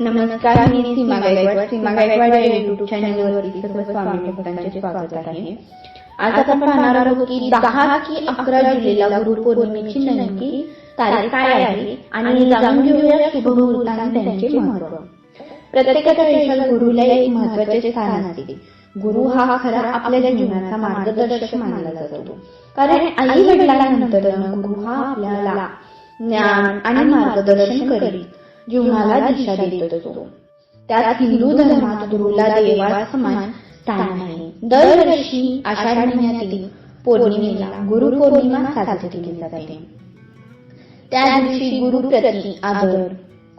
नमस्कार मी सीमा गायकवाड सीमा गायकवाड या युट्यूब चॅनलवरती सर्व स्वामी भक्तांचे स्वागत आहे. आज आपण पाहणार आहोत की दहा की अकरा जुलैला गुरुपौर्णिमेची नेमकी तारीख काय आहे आणि जाणून घेऊया शुभ मुहूर्तांना त्यांचे महत्त्व प्रत्येकाच्या आयुष्यात गुरुला एक महत्त्वाचे स्थान असते. गुरु हा खरा आपल्या जीवनाचा मार्गदर्शक मानला जातो. कारण आई वडिलांनंतर गुरु हा आपल्याला ज्ञान आणि मार्गदर्शन करीत. जीवनाला दिशा देत असतो त्यात हिंदू धर्मात गुरुला देवा समान स्थान आहे. दरवर्षी आषाढ महिन्यातील पौर्णिमेला गुरु पौर्णिमा साजरी केली जाते. त्या दिवशी गुरुप्रती आदर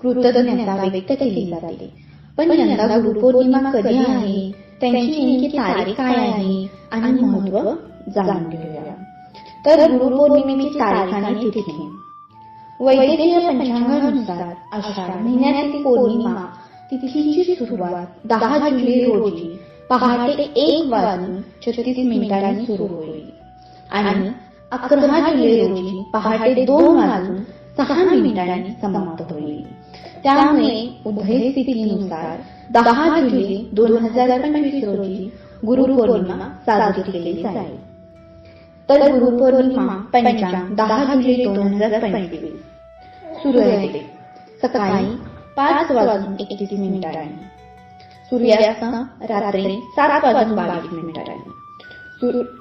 कृतज्ञता व्यक्त केली जाते. पण यंदा गुरुपौर्णिमा कधी आहे त्यांची नेमकी तारीख काय आहे आणि महत्त्व जाणून घेऊया. तर गुरुपौर्णिमेची तारीख आणि तिथी. वैदिकीय पंचांगानुसार आषाढ महिन्यातील पौर्णिमा तिथीची सुरुवात दहा जुलै रोजी पहाटे एक वाजून छत्तीस मिनिटांनी सुरू होईल. आणि अकरा जुलै रोजी पहाटे दोन वाजून सहा मिनिटांनी समाप्त होईल. त्यामुळे उभय स्थितीनुसार दहा जुलै दोन हजार पंचवीस रोजी गुरुपौर्णिमा साजरी केली जाईल. तर गुरुपौर्णिमा पंचांग दहा जुलै दोन हजार पंचवीस. सूर्योदय सकाळी पाच वाजून एकतीस मिनिटांनी. सूर्यास्त रात्री सात वाजून बावीस मिनिटांनी.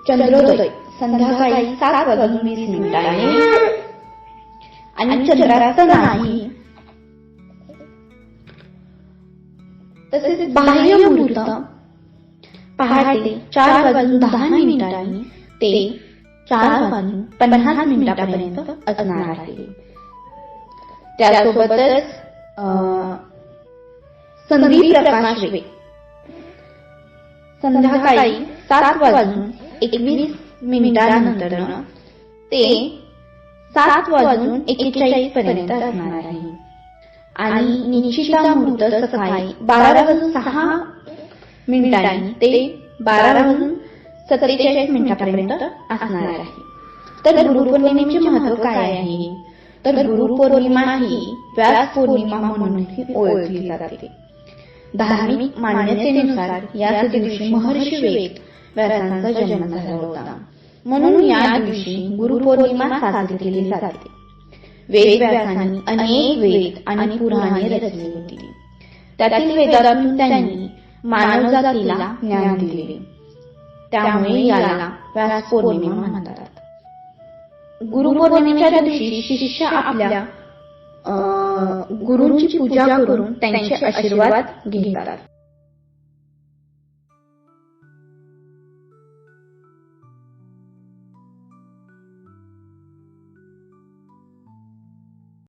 चंद्रोदय संध्याकाळी सात वाजून वीस मिनिटांनी. आणि चंद्रास्त नाही. तसेच बाह्य मुहूर्त पहाटे चार वाजून दहा मिनिटांनी. ते चार वाजून पन्नास मिनिटापर्यंत असणार आहे. त्यासोबतच संधी प्रकाश वेळ संध्याकाळी सात वाजून एकवीस मिनिटांनंतर ते सात वाजून एकेचाळीस पर्यंत असणार आहे. आणि निश्चिता मुहूर्त सकाळी बारा वाजून सहा मिनिटांनी ते बारा वाजून सत्तेचाळीस मिनिटापर्यंत असणार आहे. तर गुरुपौर्णिमेचे महत्त्व काय आहे? तर गुरुपौर्णिमा ही व्यास पौर्णिमा म्हणूनही ओळखली जाते. धार्मिक मान्यतेनुसार याच दिवशी महर्षी वेद व्यासांचा जन्म झाला होता. म्हणून या दिवशी गुरुपौर्णिमा साजरी केली जाते. वेद व्यासांनी अनेक वेद आणि पुराणे रचली होती त्यातील वेदातून त्यांनी मानव जातीला ज्ञान दिले. त्यामुळे याला व्यास पौर्णिमा म्हणतात. गुरुपौर्णिमेच्या दिवशी शिष्य आपल्या अं, गुरूंची पूजा करून त्यांचे आशीर्वाद घेतात.